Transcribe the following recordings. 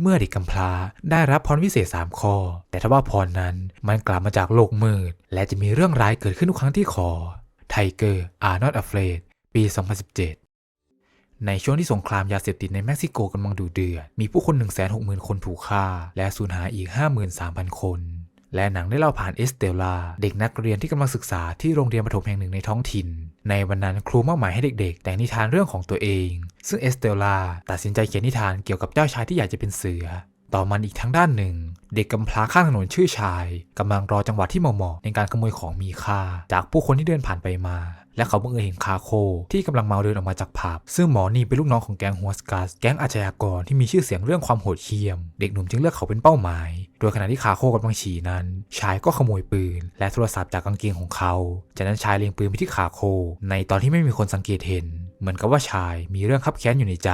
เมื่อเด็กกำพร้าได้รับพรวิเศษ 3 ข้อ แต่ทว่าพรนั้นมันกลับมาจากโลกมืด และจะมีเรื่องร้ายเกิดขึ้นทุกครั้งที่ขอไทเกอร์อาร์นอตอเฟรดปี 2017 ในช่วงที่สงครามยาเสพติดในเม็กซิโกกำลังดุเดือด มีผู้คน 160,000 คนถูกฆ่า และสูญหายอีก 53,000 คน และหนังได้เล่าผ่านเอสเตลลาเด็กนักเรียนที่กำลังศึกษาที่โรงเรียนประถมแห่งหนึ่งในท้องถิ่น ในวันนั้นครูมอบหมายให้เด็กๆ แต่งนิทานเรื่องของตัวเอง ซึ่งเอสเตลลาตัดสินใจเขียนนิทานเกี่ยวกับเจ้าชายที่อยากจะเป็นเสือ ต่อมันอีกทั้งด้านหนึ่ง เด็กกำพร้าข้างถนนชื่อชายกำลังรอจังหวะที่เหมาะๆในการขโมยของมีค่า จากผู้คนที่เดินผ่านไปมา และเขาบังเอิญเห็นคาโค ที่กำลังเมาเดินออกมาจากผับซึ่งหมอนี่เป็นลูกน้องของแก๊งฮัวสกัสแก๊งอาชญากรที่มีชื่อเสียงเรื่องความโหดเหี้ยม เด็กหนุ่มจึงเลือกเขาเป็นเป้าหมาย โดยขณะที่คาโคกำลังฉี่นั้น ชายก็ขโมยปืน และโทรศัพท์จากกางเกงของเขา จากนั้นชายเล็งปืนไปที่คาโค ในตอนที่ไม่มีคนสังเกตเห็น เหมือนกับว่าชายมีเรื่องขับแค้นอยู่ในใจ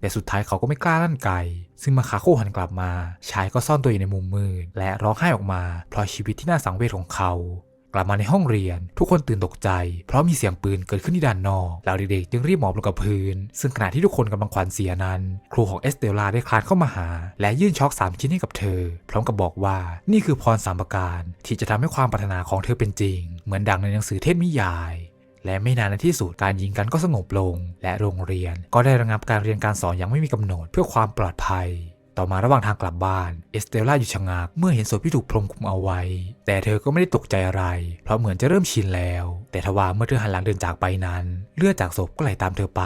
แต่สุดท้ายเขาก็ไม่กล้าลั่นไกซึ่งมาคาโคหันกลับมา ชายก็ซ่อนตัวอยู่ในมุมมืด และร้องไห้ออกมาเพราะชีวิตที่น่าสังเวชของเขา กลับมาในห้องเรียน ทุกคนตื่นตกใจ เพราะมีเสียงปืนเกิดขึ้นที่ด้านนอกเหล่าเด็กๆจึงรีบหมอบลงกับพื้น ซึ่งขณะที่ทุกคนกำลังขวัญเสียนั้น ครูของเอสเตลลาได้คลานเข้ามาหา และยื่นช็อกสามชิ้นให้กับเธอ พร้อมกับบอกว่านี่คือพรสามประการ ที่จะทำให้ความปรารถนาของเธอเป็นจริง เหมือนดังในหนังสือเทพนิยายและไม่นานในที่สุดการยิงกันก็สงบลง และโรงเรียนก็ได้ระงับการเรียนการสอนอย่างไม่มีกำหนดเพื่อความปลอดภัย ต่อมาระหว่างทางกลับบ้าน เอสเตลล่าอยู่ชะงักเมื่อเห็นศพที่ถูกพรมคุมเอาไว้ แต่เธอก็ไม่ได้ตกใจอะไร เพราะเหมือนจะเริ่มชินแล้ว แต่ทว่าเมื่อเธอหันหลังเดินจากไปนั้น เลือดจากศพก็ไหลตามเธอไป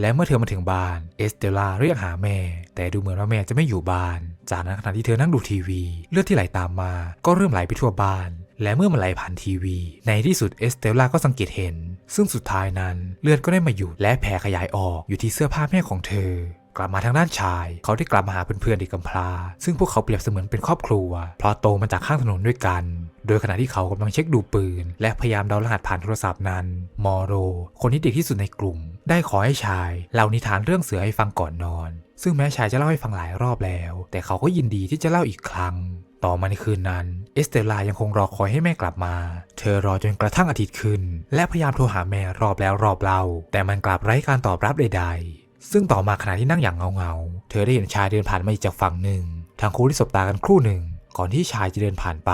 และเมื่อเธอมาถึงบ้านเอสเตลล่าเรียกหาแม่ แต่ดูเหมือนว่าแม่จะไม่อยู่บ้าน จากนั้นขณะที่เธอนั่งดูทีวี เลือดที่ไหลตามมา ก็เริ่มไหลไปทั่วบ้านและเมื่อมันไหลผ่านทีวี ในที่สุดเอสเตลล่าก็สังเกตเห็น ซึ่งสุดท้ายนั้นเลือดก็ได้มาหยุดและแผ่ขยายออกอยู่ที่เสื้อผ้าแม่ของเธอ กลับมาทางด้านชาย เขาได้กลับมาหาเพื่อนๆเด็กกำพร้า ซึ่งพวกเขาเปรียบเสมือนเป็นครอบครัว เพราะโตมาจากข้างถนนด้วยกัน โดยขณะที่เขากำลังเช็คดูปืน และพยายามเดารหัสผ่านโทรศัพท์นั้น มอโร คนที่เด็กที่สุดในกลุ่ม ได้ขอให้ชายเล่านิทานเรื่องเสือให้ฟังก่อนนอน ซึ่งแม้ชายจะเล่าให้ฟังหลายรอบแล้ว แต่เขาก็ยินดีที่จะเล่าอีกครั้งต่อมาในคืนนั้น เอสเตลลายังคงรอคอยให้แม่กลับมา เธอรอจนกระทั่งอาทิตย์ขึ้น และพยายามโทรหาแม่รอบแล้วรอบเล่า แต่มันกลับไร้การตอบรับใดๆ ซึ่งต่อมาขณะที่นั่งอย่างเงาๆ เธอได้เห็นชายเดินผ่านมาอีกจากฝั่งหนึ่งทั้งคู่ได้สบตากันครู่หนึ่ง ก่อนที่ชายจะเดินผ่านไป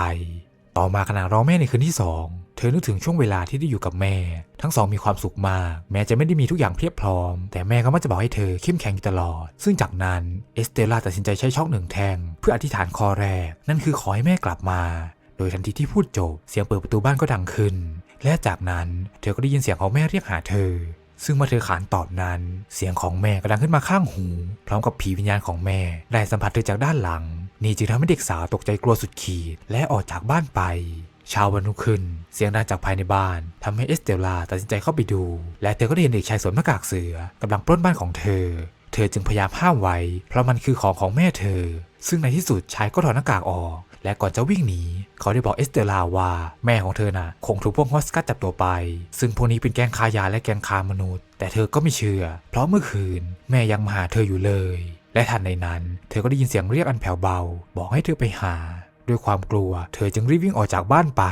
ต่อมาขณะรอแม่ในคืนที่สอง เธอนึกถึงช่วงเวลาที่ได้อยู่กับแม่ ทั้งสองมีความสุขมาก แม้จะไม่ได้มีทุกอย่างเพียบพร้อม แต่แม่ก็มักจะบอกให้เธอเข้มแข็งอยู่ตลอด ซึ่งจากนั้นเอสเตล่าตัดสินใจใช้ช็อกหนึ่งแทง เพื่ออธิษฐานข้อแรก นั่นคือขอให้แม่กลับมา โดยทันทีที่พูดจบ เสียงเปิดประตูบ้านก็ดังขึ้น และจากนั้นเธอก็ได้ยินเสียงของแม่เรียกหาเธอ ซึ่งเมื่อเธอขานตอบนั้น เสียงของแม่ก็ดังขึ้นมาข้างหู พร้อมกับผีวิญญาณของแม่ ได้สัมผัสเธอจากด้านหลัง นี่จึงทำให้เด็กสาวตกใจกลัวสุดขีด และออกจากบ้านไปเช้าวันรุ่งขึ้น เสียงดังจากภายในบ้านทำให้เอสเตลลาตัดสินใจเข้าไปดู และเธอก็ได้เห็นเด็กชายสวมหน้ากากเสือกำลังปล้นบ้านของเธอ เธอจึงพยายามห้ามไว้ เพราะมันคือของของแม่เธอ ซึ่งในที่สุดชายก็ถอดหน้ากากออก และก่อนจะวิ่งหนี เขาได้บอกเอสเตลลาว่า แม่ของเธอน่ะ คงถูกพวกฮอสกัดจับตัวไป ซึ่งพวกนี้เป็นแก๊งค้ายาและแก๊งค้ามนุษย์ แต่เธอก็ไม่เชื่อ เพราะเมื่อคืน แม่ยังมาหาเธออยู่เลย และทันในนั้น เธอก็ได้ยินเสียงเรียกอันแผ่วเบา บอกให้เธอไปหา ด้วยความกลัว เธอจึงรีบวิ่งออกจากบ้านไป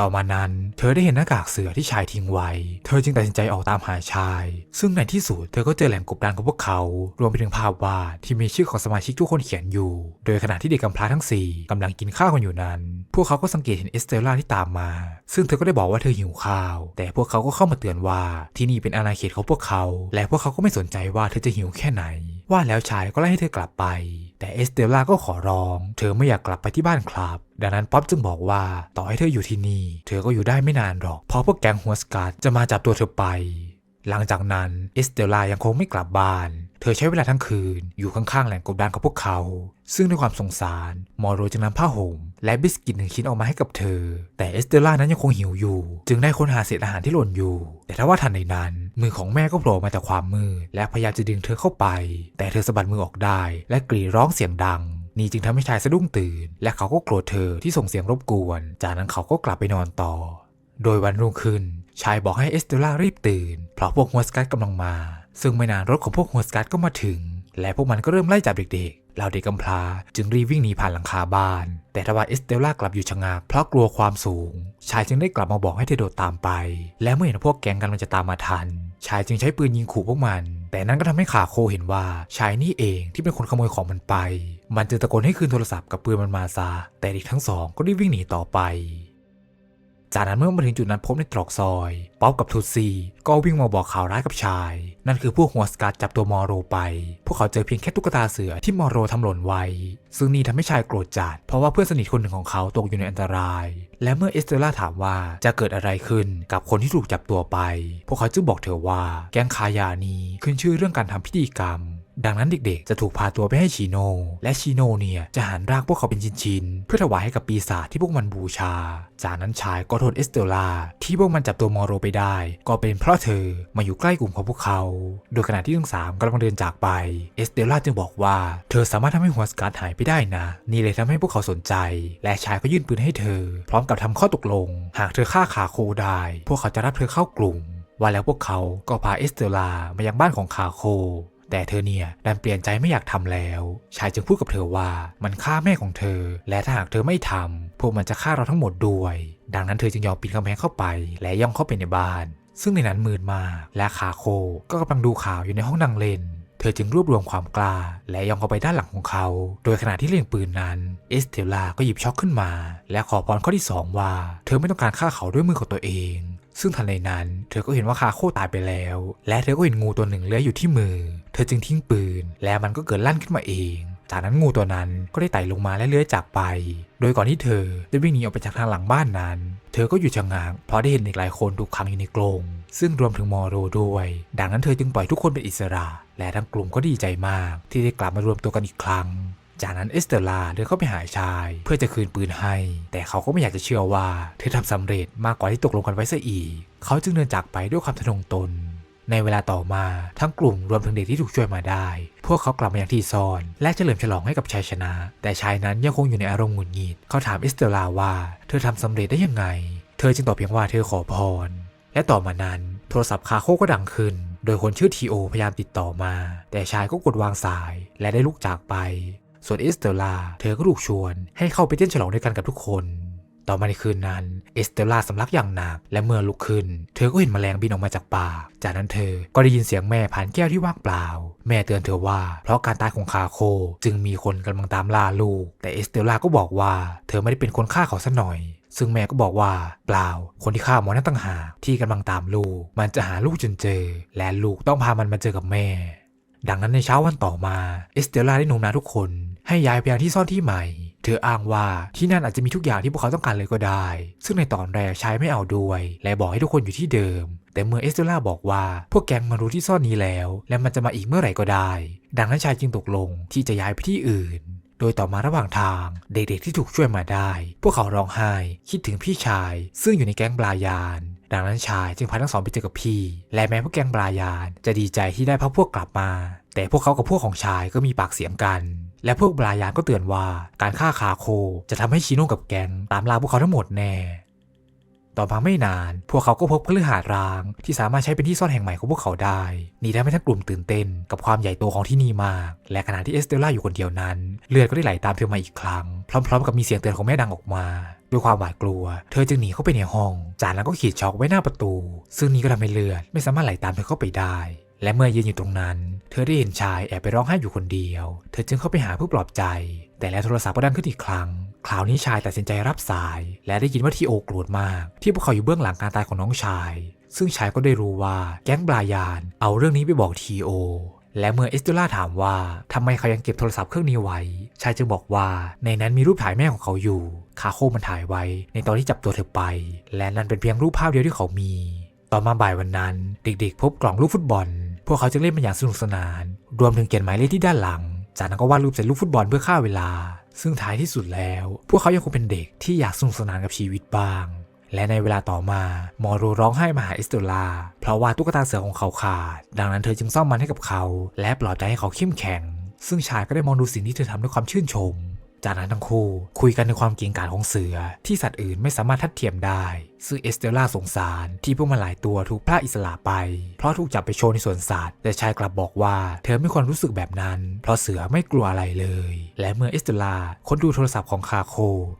ต่อมานั้นเธอได้เห็นหน้ากากเสือที่ชายทิ้งไว้ เธอจึงตัดสินใจออกตามหาชาย ซึ่งในที่สุดเธอก็เจอแหล่งกบดานของพวกเขา รวมไปถึงภาพวาดที่มีชื่อของสมาชิกทุกคนเขียนอยู่ โดยขณะที่เด็กกำพร้าทั้งสี่กำลังกินข้าวกันอยู่นั้น พวกเขาก็สังเกตเห็นเอสเตลล่าที่ตามมา ซึ่งเธอก็ได้บอกว่าเธอหิวข้าว แต่พวกเขาก็เข้ามาเตือนว่าที่นี่เป็นอาณาเขตของพวกเขา และพวกเขาก็ไม่สนใจว่าเธอจะหิวแค่ไหน ว่าแล้วชายก็ไล่ให้เธอกลับไป แต่เอสเตลล่าก็ขอร้อง เธอไม่อยากกลับไปที่บ้านครับ ดังนั้นป๊อปจึงบอกว่าต่อให้เธออยู่ที่นี่ เธอก็อยู่ได้ไม่นานหรอก เพราะพวกแก๊งหัวสกัดจะมาจับตัวเธอไป หลังจากนั้นเอสเตลล่ายังคงไม่กลับบ้าน เธอใช้เวลาทั้งคืน อยู่ข้างๆแหล่งกบดานของพวกเขา ซึ่งด้วยความสงสารมอโรจึงนำผ้าห่มและบิสกิตหนึ่งชิ้นออกมาให้กับเธอ แต่เอสเตลล่านั้นยังคงหิวอยู่ จึงได้ค้นหาเศษอาหารที่หล่นอยู่ แต่ถ้าว่าทันในนั้น มือของแม่ก็โผล่มาจากความมืดและพยายามจะดึงเธอเข้าไป แต่เธอสะบัดมือออกได้ และกรีดร้องเสียงดังนี่จึงทำให้ชายสะดุ้งตื่น และเขาก็โกรธเธอที่ส่งเสียงรบกวน จากนั้นเขาก็กลับไปนอนต่อ โดยวันรุ่งขึ้น ชายบอกให้เอสเตล่ารีบตื่น เพราะพวกฮัวสกัดกำลังมา ซึ่งไม่นานรถของพวกฮัวสกัดก็มาถึง และพวกมันก็เริ่มไล่จับเด็กๆ เหล่าเด็กกำพร้าจึงรีบวิ่งหนีผ่านหลังคาบ้าน แต่ทว่าเอสเตล่ากลับอยู่ชะงักเพราะกลัวความสูง ชายจึงได้กลับมาบอกให้เธอโดดตามไป และเมื่อเห็นพวกแก๊งกำลังจะตามมาทัน ชายจึงใช้ปืนยิงขู่พวกมัน แต่นั่นก็ทำให้ขาโคเห็นว่าชายนี่เองที่เป็นคนขโมยของมันไป มันจึงตะโกนให้คืนโทรศัพท์กับปืนมันมาซะแต่เด็กทั้งสองก็รีบวิ่งหนีต่อไป จากนั้นเมื่อมาถึงจุดนั้นพบในตรอกซอย ป๊อปกับทูซีก็วิ่งมาบอกข่าวร้ายกับชาย นั่นคือพวกหัวสกัดจับตัวมอโรไป พวกเขาเจอเพียงแค่ตุ๊กตาเสือที่มอโรทำหล่นไว้ ซึ่งนี่ทำให้ชายโกรธจัด เพราะว่าเพื่อนสนิทคนหนึ่งของเขาตกอยู่ในอันตราย และเมื่อเอสเตล่าถามว่าจะเกิดอะไรขึ้นกับคนที่ถูกจับตัวไป พวกเขาจึงบอกเธอว่าแก๊งคายานีขึ้นชื่อเรื่องการทำพิธีกรรม ดังนั้นเด็กๆ จะถูกพาตัวไปให้ชิโน และชิโนเนี่ยจะหันร่างพวกเขาเป็นชิ้นๆ เพื่อถวายให้กับปีศาจที่พวกมันบูชา จากนั้นชายก็โทษเอสเตลล่าที่พวกมันจับตัวมอโรไปได้ ก็เป็นเพราะเธอมาอยู่ใกล้กลุ่มของพวกเขา โดยขณะที่ทั้งสามกำลังเดินจากไป เอสเตลล่าจึงบอกว่า เธอสามารถทำให้หัวสกัดหายไปได้นะ นี่เลยทำให้พวกเขาสนใจ และชายก็ยื่นปืนให้เธอ พร้อมกับทำข้อตกลง หากเธอฆ่าขาโคได้ พวกเขาจะรับเธอเข้ากลุ่มว่าแล้วพวกเขาก็พาเอสเตลล่ามายังบ้านของคาโค แต่เธอเนี่ยดันเปลี่ยนใจไม่อยากทำแล้ว ชายจึงพูดกับเธอว่ามันฆ่าแม่ของเธอ และถ้าหากเธอไม่ทำพวกมันจะฆ่าเราทั้งหมดด้วย ดังนั้นเธอจึงยอมปีนกำแพงเข้าไป และย่องเข้าไปในบ้าน ซึ่งในนั้นมืดมากและคาโคก็กำลังดูข่าวอยู่ในห้องนั่งเล่นเธอจึงรวบรวมความกล้า และย่องเข้าไปด้านหลังของเขา โดยขณะที่เล็งปืนนั้น เอสเตลลาก็หยิบช็อกขึ้นมา และขอพรข้อที่สองว่า เธอไม่ต้องการฆ่าเขาด้วยมือของตัวเอง ซึ่งทันใดนั้น เธอก็เห็นว่าคาโคตายไปแล้ว และเธอก็เห็นงูตัวหนึ่งเลื้อยอยู่ที่มือ เธอจึงทิ้งปืน และมันก็เกิดลั่นขึ้นมาเอง จากนั้นงูตัวนั้นก็ได้ไต่ลงมาและเลื้อยจากไป โดยก่อนที่เธอจะวิ่งหนีออกไปจากทางหลังบ้านนั้น เธอก็อยู่ชะงักเพราะได้เห็นเด็กหลายคนถูกขังอยู่ในกรงซึ่งรวมถึงมอโรด้วย ดังนั้นเธอจึงปล่อยทุกคนเป็นอิสระ และทั้งกลุ่มก็ดีใจมาก ที่ได้กลับมารวมตัวกันอีกครั้ง จากนั้นเอสเตอร่าเดินเข้าไปหาชาย เพื่อจะคืนปืนให้ แต่เขาก็ไม่อยากจะเชื่อว่าเธอทำสำเร็จมากกว่าที่ตกลงกันไว้ซะอีก เขาจึงเดินจากไปด้วยความทะนงตน ในเวลาต่อมาทั้งกลุ่มรวมถึงเด็กที่ถูกช่วยมาได้ พวกเขากลับมาอยังที่ซ่อน และเฉลิมฉลองให้กับชัยชนะ แต่ชายนั้นยังคงอยู่ในอารมณ์หงุดหงิดเขาถามเอสเตอร่าว่าเธอทำสำเร็จได้ยังไง เธอจึงตอบเพียงว่าเธอขอพร และต่อมานั้นโทรศัพท์คาโคก็ดังขึ้น โดยคนชื่อทีโอพยายามติดต่อมา แต่ชายก็กดวางสายและได้ลุกจากไป ส่วนเอสเตอร่าเธอก็ถูกชวนให้เข้าไปเต้นฉลองด้วยกันกับทุกคน ต่อมาในคืนนั้นเอสเตอร่าสำลักอย่างหนักและเมื่อลุกขึ้น เธอก็เห็นแมลงบินออกมาจากปากจากนั้นเธอก็ได้ยินเสียงแม่ผ่านแก้วที่ว่างเปล่า แม่เตือนเธอว่า เพราะการตายของคาโค จึงมีคนกำลังตามล่าลูก แต่เอสเตอร่าก็บอกว่า เธอไม่ได้เป็นคนฆ่าเขาซะหน่อยซึ่งแม่ก็บอกว่าเปล่า คนที่ฆ่าหมอนั่นต่างหากที่กำลังตามลูก มันจะหาลูกจนเจอ และลูกต้องพามันมาเจอกับแม่ ดังนั้นในเช้าวันต่อมาเอสเตลล่าได้โน้มน้าวทุกคน ให้ย้ายไปยังที่ซ่อนที่ใหม่ เธออ้างว่าที่นั่นอาจจะมีทุกอย่างที่พวกเขาต้องการเลยก็ได้ ซึ่งในตอนแรกชายไม่เอาด้วย และบอกให้ทุกคนอยู่ที่เดิม แต่เมื่อเอสเตลล่าบอกว่าพวกแก๊งมารู้ที่ซ่อนนี้แล้ว และมันจะมาอีกเมื่อไหร่ก็ได้ ดังนั้นชายจึงตกลงที่จะย้ายไปที่อื่นโดยต่อมาระหว่างทางเด็กๆที่ถูกช่วยมาได้ พวกเขาร้องไห้คิดถึงพี่ชาย ซึ่งอยู่ในแก๊งบลายาน ดังนั้นชายจึงพาทั้งสองไปเจอกับพี่ และแม้พวกแก๊งบลายานจะดีใจที่ได้พาพวกกลับมา แต่พวกเขากับพวกของชายก็มีปากเสียงกัน และพวกบลายานก็เตือนว่าการฆ่าคาโคจะทำให้ชิโน่กับแก๊งตามล่าพวกเขาทั้งหมดแน่ ต่อมาไม่นาน พวกเขาก็พบคฤหาสน์ร้าง ที่สามารถใช้เป็นที่ซ่อนแห่งใหม่ของพวกเขาได้นี่ทำให้ทั้งกลุ่มตื่นเต้น กับความใหญ่โตของที่นี่มาก และขณะที่เอสเตลล่าอยู่คนเดียวนั้น เลือดก็ได้ไหลตามเธอมาอีกครั้ง พร้อม ๆ กับมีเสียงเตือนของแม่ดังออกมา ด้วยความหวาดกลัว เธอจึงหนีเข้าไปในห้อง จากนั้นก็ขีดช็อกไว้หน้าประตู ซึ่งนี่ก็ทำให้เลือดไม่สามารถไหลตามเธอเข้าไปได้ และเมื่อยืนอยู่ตรงนั้น เธอได้เห็นชายแอบไปร้องไห้อยู่คนเดียว เธอจึงเข้าไปหาเพื่อปลอบใจ แต่แล้วโทรศัพท์ก็ดังขึ้นอีกครั้ง คราวนี้ชายตัดสินใจรับสาย และได้ยินว่าทีโอโกรธมาก ที่พวกเขาอยู่เบื้องหลังการตายของน้องชาย ซึ่งชายก็ได้รู้ว่าแก๊งบลายาน เอาเรื่องนี้ไปบอกทีโอและเมื่อเอสเตล่าถามว่าทำไมเขายังเก็บโทรศัพท์เครื่องนี้ไว้ ชายจึงบอกว่าในนั้นมีรูปถ่ายแม่ของเขาอยู่คาโคมันถ่ายไว้ ในตอนที่จับตัวเธอไป และนั่นเป็นเพียงรูปภาพเดียวที่เขามี ต่อมาบ่ายวันนั้น เด็กๆ พบกล่องลูกฟุตบอล พวกเขาจึงเล่นมันอย่างสนุกสนาน รวมถึงเขียนหมายเลขที่ด้านหลัง จากนั้นก็วาดรูปใส่ลูกฟุตบอลเพื่อฆ่าเวลา ซึ่งท้ายที่สุดแล้ว พวกเขายังคงเป็นเด็กที่อยากสนุกสนานกับชีวิตบ้าง และในเวลาต่อมา มอโรร้องไห้มาหาเอสเตลล่าเพราะว่าตุ๊กตาเสือของเขาขาด ดังนั้นเธอจึงซ่อมมันให้กับเขา และปลอบใจให้เขาเข้มแข็ง ซึ่งชายก็ได้มองดูสิ่งที่เธอทำด้วยความชื่นชม จากนั้นทั้งคู่คุยกันในความเก่งกาจของเสือ ที่สัตว์อื่นไม่สามารถทัดเทียมได้ซึ่งเอสเตล่าสงสารที่พวกมันหลายตัวถูกพลาดอิสระไป เพราะถูกจับไปโชว์ในสวนสัตว์ แต่ชายกลับบอกว่าเธอไม่ควรรู้สึกแบบนั้น เพราะเสือไม่กลัวอะไรเลย และเมื่อเอสเตลล่าค้นดูโทรศัพท์ของคาโค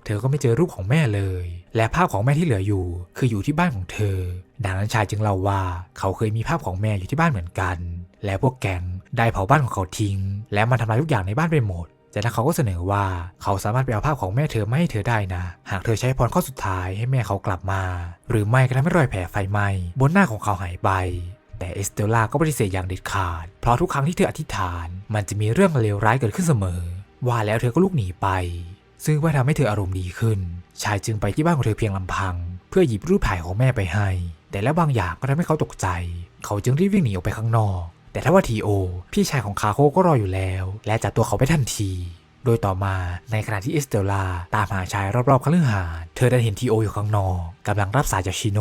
เธอก็ไม่เจอรูปของแม่เลย และภาพของแม่ที่เหลืออยู่ คืออยู่ที่บ้านของเธอ ดังนั้นชายจึงเล่าว่าเขาเคยมีภาพของแม่อยู่ที่บ้านเหมือนกัน และพวกแก๊งได้เผาบ้านของเขาทิ้ง และมันทำลายทุกอย่างในบ้านไปหมด จากนั้นเขาก็เสนอว่าเขาสามารถไปเอาภาพของแม่เธอมาให้เธอได้นะ หากเธอใช้พรข้อสุดท้ายให้แม่เขากลับมา หรือไม่ก็ทำให้รอยแผลไฟไหม้บนหน้าของเขาหายไปแต่เอสเตลล่าก็ปฏิเสธอย่างเด็ดขาด เพราะทุกครั้งที่เธออธิษฐาน มันจะมีเรื่องเลวร้ายเกิดขึ้นเสมอ ว่าแล้วเธอก็ลุกหนีไป ซึ่งเพื่อทำให้เธออารมณ์ดีขึ้น ชายจึงไปที่บ้านของเธอเพียงลำพัง เพื่อหยิบรูปถ่ายของแม่ไปให้ แต่แล้วบางอย่างก็ทำให้เขาตกใจ เขาจึงรีบวิ่งหนีออกไปข้างนอก แต่ถ้าว่าทีโอพี่ชายของคาโคก็รออยู่แล้ว และจับตัวเขาไปทันที โดยต่อมาในขณะที่เอสเตลลาตามหาชายรอบๆคฤหาสน์เธอได้เห็นทีโออยู่ข้างนอกกำลังรับสายจากชิโน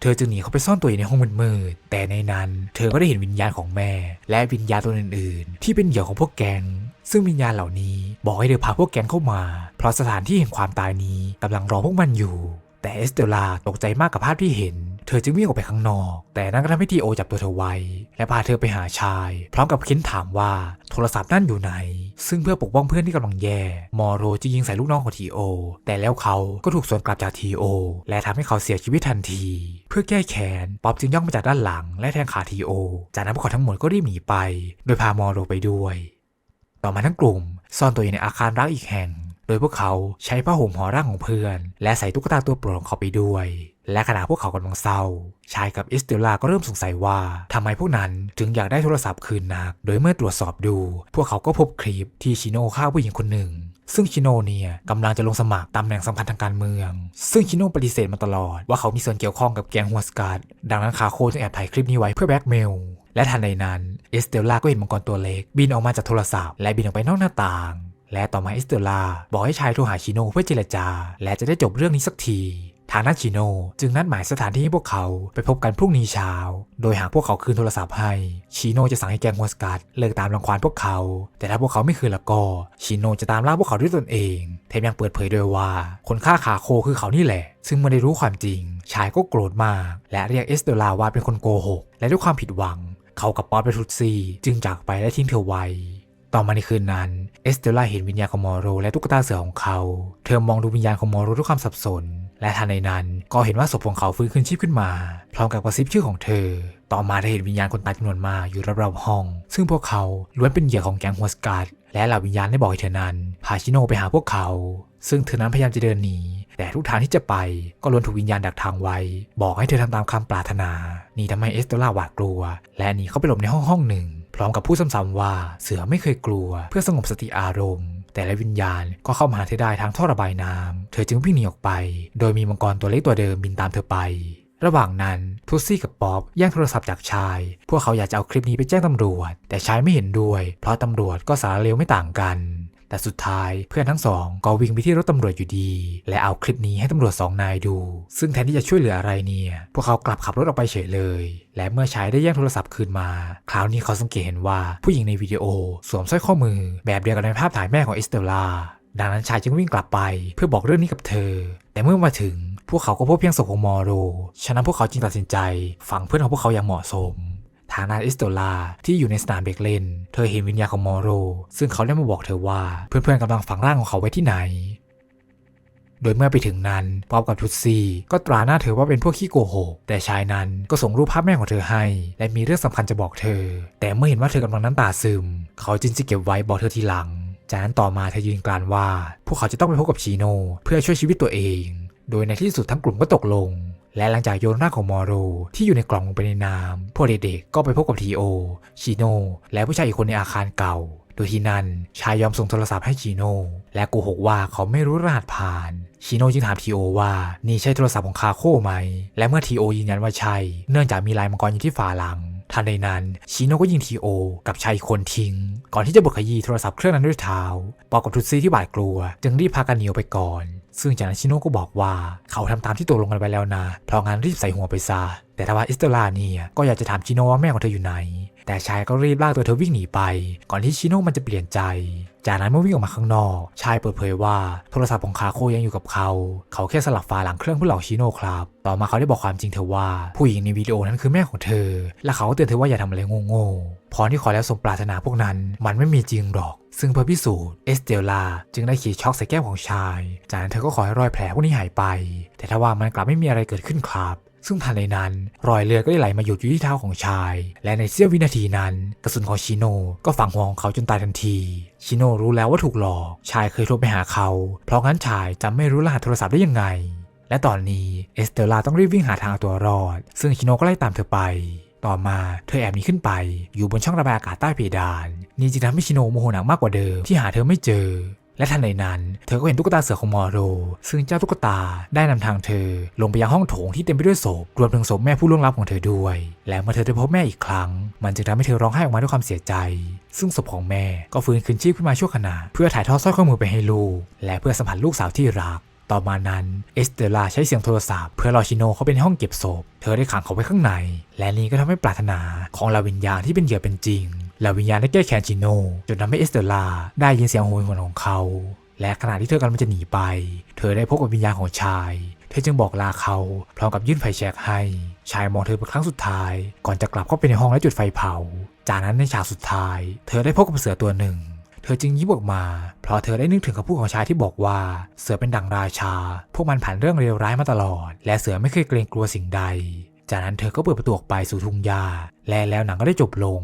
เธอจึงหนีเข้าไปซ่อนตัวอยู่ในห้องมืดๆ แต่ในนั้น เธอก็ได้เห็นวิญญาณของแม่ และวิญญาณตัวอื่น ๆ ที่เป็นเหยื่อของพวกแกง ซึ่งวิญญาณเหล่านี้บอกให้เธอพาพวกแกงเข้ามา เพราะสถานที่แห่งความตายนี้กำลังรอพวกมันอยู่ แต่เอสเตลลาตกใจมากกับภาพที่เห็น เธอจึงวิ่งออกไปข้างนอก แต่นั่นก็ทำให้ทีโอจับตัวเธอไว้ และพาเธอไปหาชาย พร้อมกับเค้นถามว่าโทรศัพท์นั่นอยู่ไหน ซึ่งเพื่อปกป้องเพื่อนที่กำลังแย่ มอโรจึงยิงใส่ลูกน้องของทีโอ แต่แล้วเขาก็ถูกสวนกลับจากทีโอ และทำให้เขาเสียชีวิตทันที เพื่อแก้แค้น ป๊อปจึงย่องมาจากด้านหลัง และแทงขาทีโอ จากนั้นพวกเขาทั้งหมดก็รีบหนีไป โดยพามอโรไปด้วย ต่อมาทั้งกลุ่ม ซ่อนตัวอยู่ในอาคารร้างอีกแห่ง โดยพวกเขาใช้ผ้าห่มห่อร่างของเพื่อน และใส่ตุ๊กตาตัวโปรดของเขาไปด้วย และขณะพวกเขากำลังเศร้า ชายกับอิสเตลล่าก็เริ่มสงสัยว่าทำไมพวกนั้นถึงอยากได้โทรศัพท์คืนนัก โดยเมื่อตรวจสอบดู พวกเขาก็พบคลิปที่ชิโน่ฆ่าผู้หญิงคนหนึ่ง ซึ่งชิโน่เนี่ยกำลังจะลงสมัครตำแหน่งสำคัญทางการเมือง ซึ่งชิโน่ปฏิเสธมาตลอด ว่าเขามีส่วนเกี่ยวข้องกับแก๊งฮัวสการ์ดดังนั้นคาโคจึงแอบถ่ายคลิปนี้ไว้เพื่อแบล็กเมลและทันใดนั้นเอสเตลล่าก็เห็นมังกรตัวเล็ก บินออกมาจากโทรศัพท์ และบินออกไปนอกหน้าต่างและต่อมาเอสเตลล่าบอกให้ชายโทรหาชิโน่เพื่อเจรจา และจะได้จบเรื่องนี้สักที ทางนัชิโนจึงนัดหมายสถานที่ให้พวกเขาไปพบกันพรุ่งนี้เช้า โดยหากพวกเขาคืนโทรศัพท์ให้ชิโนจะสั่งให้แกงฮัวสกัดเลิกตามรังควานพวกเขา แต่ถ้าพวกเขาไม่คืนแล้วก็ชิโนจะตามล่าพวกเขาด้วยตนเองแถมยังเปิดเผยด้วยว่า คนฆ่าขาโคคือเขานี่แหละ ซึ่งเมื่อได้รู้ความจริง ชายก็โกรธมาก และเรียกเอสเตลาว่าเป็นคนโกหกและด้วยความผิดหวัง เขากับป๊อตเปทุตซีจึงจากไปและทิ้งเธอไว้ต่อมาในคืนนั้น เอสเตลล่าเห็นวิญญาณของมอโรและตุ๊กตาเสือของเขา เธอมองดูวิญญาณของมอโรด้วยความสับสน และทันในนั้นก็เห็นว่าศพของเขาฟื้นคืนชีพขึ้นมา พร้อมกับกระซิบชื่อของเธอ ต่อมาเธอเห็นวิญญาณคนตายจำนวนมากอยู่รอบๆห้อง ซึ่งพวกเขาล้วนเป็นเหยื่อของแก๊งฮัวสการ์ดและเหล่าวิญญาณได้บอกให้เธอนั้นพาชิโนไปหาพวกเขา ซึ่งเธอนั้นพยายามจะเดินหนีแต่ทุกทางที่จะไปก็ล้วนถูกวิญญาณดักทางไว้ บอกให้เธอทำตามคำปรารถนา นี่ทำให้เอสเตล่าหวาดกลัว และหนีเข้าไปหลบในห้องห้องหนึ่ง พร้อมกับพูดซ้ำๆว่าเสือไม่เคยกลัว เพื่อสงบสติอารมณ์ แต่และวิญญาณก็เข้ามาหาเธอได้ทางท่อระบายน้ำเธอจึงวิ่งหนีออกไป โดยมีมังกรตัวเล็กตัวเดิมบินตามเธอไประหว่างนั้นทุซี่กับป๊อบแย่งโทรศัพท์จากชาย พวกเขาอยากจะเอาคลิปนี้ไปแจ้งตำรวจ แต่ชายไม่เห็นด้วย เพราะตำรวจก็สารเลวไม่ต่างกัน แต่สุดท้ายเพื่อนทั้งสองก็วิ่งไปที่รถตำรวจอยู่ดี และเอาคลิปนี้ให้ตำรวจสองนายดู ซึ่งแทนที่จะช่วยเหลืออะไรเนี่ย พวกเขากลับขับรถออกไปเฉยเลย และเมื่อชายได้แย่งโทรศัพท์คืนมา คราวนี้เขาสังเกตเห็นว่าผู้หญิงในวิดีโอสวมสร้อยข้อมือ แบบเดียวกับในภาพถ่ายแม่ของเอสเตลลาดังนั้นชายจึงวิ่งกลับไปเพื่อบอกเรื่องนี้กับเธอ แต่เมื่อมาถึง พวกเขาก็พบเพียงศพของมอโร ฉะนั้นพวกเขาจึงตัดสินใจฝังเพื่อนของพวกเขาอย่างเหมาะสม ทางนาอิสโตลาที่อยู่ในสนามเบกเลนเธอเห็นวิญญาณของมอโร ซึ่งเขาได้มาบอกเธอว่าเพื่อนๆกำลังฝังร่างของเขาไว้ที่ไหน โดยเมื่อไปถึงนั้นป๊อปกับทุตซี่ก็ตราหน้าเธอว่าเป็นพวกขี้โกหกแต่ชายนั้นก็ส่งรูปภาพแม่ของเธอให้ และมีเรื่องสำคัญจะบอกเธอ แต่เมื่อเห็นว่าเธอกำลังน้ำตาซึม เขาจึงจะเก็บไว้บอกเธอทีหลัง จากนั้นต่อมาเธอยืนกรานว่า พวกเขาจะต้องไปพบกับชีโนเพื่อช่วยชีวิตตัวเอง โดยในที่สุดทั้งกลุ่มก็ตกลง และหลังจากโยนร่างของมอโรที่อยู่ในกล่องลงไปในน้ำพวกเด็กๆก็ไปพบกับทีโอชิโนและผู้ชายอีกคนในอาคารเก่า โดยที่นั่นชายยอมส่งโทรศัพท์ให้ชิโนและโกหกว่าเขาไม่รู้รหัสผ่านชิโนจึงถามทีโอว่านี่ใช่โทรศัพท์ของคาโค่ไหม และเมื่อทีโอยืนยันว่าใช่เนื่องจากมีลายมังกรอยู่ที่ฝาหลัง ทันใดนั้นชิโนก็ยิงทีโอ กับชายคนทิ้ง ก่อนที่จะบดขยี้โทรศัพท์เครื่องนั้นด้วยเท้าปอกกับทุตซี่ที่บาดกลัว จึงรีบพากันหนีออกไปก่อน ซึ่งจากนั้นชิโนก็บอกว่าเขาทำตามที่ตกลงกันไปแล้วนะ เพราะงั้นรีบใส่หัวไปซะ แต่ทว่าอิสตอลาเนี่ยก็อยากจะถามชิโนว่าแม่ของเธออยู่ไหน แต่ชายก็รีบลากตัวเธอวิ่งหนีไป ก่อนที่ชิโนมันจะเปลี่ยนใจ จากนั้นเมื่อวิ่งออกมาข้างนอก ชายเปิดเผยว่าโทรศัพท์ของคาโคยังอยู่กับเขา เขาแค่สลับฝาหลังเครื่องเพื่อหลอกชิโนครับ ต่อมาเขาได้บอกความจริงเธอว่าผู้หญิงในวิดีโอนั้นคือแม่ของเธอ และเขาก็เตือนเธอว่าอย่าทำอะไรโง่ๆพรที่ขอแล้วสมปรารถนาพวกนั้น มันไม่มีจริงหรอก ซึ่งเพื่อพิสูจน์เอสเตลลาจึงได้ขีดช็อกใส่แก้มของชาย จากนั้นเธอก็ขอให้รอยแผลพวกนี้หายไป แต่ถ้าว่ามันกลับไม่มีอะไรเกิดขึ้นครับ ซึ่งทันใดนั้น รอยเลือดก็ได้ไหลมาหยุดอยู่ที่เท้าของชาย และในเสี้ยววินาทีนั้น กระสุนของชิโนก็ฝังหัวของเขาจนตายทันที ชิโนรู้แล้วว่าถูกหลอก ชายเคยโทรไปหาเขา เพราะงั้นชายจำไม่รู้รหัสโทรศัพท์ได้ยังไง และตอนนี้เอสเตลลาต้องรีบวิ่งหาทางเอาตัวรอด ซึ่งชิโนก็ไล่ตามเธอไป ต่อมาเธอแอบหนีขึ้นไป อยู่บนช่องระบายอากาศใต้เพดาน นี่จึงทำให้ชิโนโมโหหนักมากกว่าเดิมที่หาเธอไม่เจอ และทันใดนั้น เธอก็เห็นตุ๊กตาเสือของมอโร ซึ่งเจ้าตุ๊กตาได้นำทางเธอ ลงไปยังห้องโถงที่เต็มไปด้วยศพรวมถึงศพแม่ผู้ล่วงลับของเธอด้วย และเมื่อเธอได้พบแม่อีกครั้ง มันจึงทำให้เธอร้องไห้ออกมาด้วยความเสียใจ ซึ่งศพของแม่ก็ฟื้นคืนชีพขึ้นมาชั่วขณะ เพื่อถ่ายทอดสร้อยข้อมือไปให้ลูก และเพื่อสัมผัสลูกสาวที่รัก ต่อมานั้นเอสเตลลาใช้เสียงโทรศัพท์เพื่อรอชิโนเข้าไปในห้องเก็บศพ เธอได้ขังเขาไว้ข้างใน และนี่ก็ทำให้ปรารถนาของลาวิญญาณที่เป็นเหยื่อเป็นจริง เหล่าวิญญาณได้แก้แค้นชิโน่จนทำให้เอสเตลลาได้ยินเสียงโหยหวนของเขา และขณะที่เธอกำลังจะหนีไป เธอได้พบกับวิญญาณของชาย เธอจึงบอกลาเขาพร้อมกับยื่นไฟแช็กให้ ชายมองเธอเป็นครั้งสุดท้าย ก่อนจะกลับเข้าไปในห้องและจุดไฟเผา จากนั้นในฉากสุดท้าย เธอได้พบกับเสือตัวหนึ่งเธอจึงยิ้มออกมา เพราะเธอได้นึกถึงคำพูดของชายที่บอกว่า เสือเป็นดั่งราชา พวกมันผ่านเรื่องเลวร้ายมาตลอด และเสือไม่เคยเกรงกลัวสิ่งใด จากนั้นเธอก็เปิดประตูออกไปสู่ทุ่งหญ้า และแล้วหนังก็ได้จบลง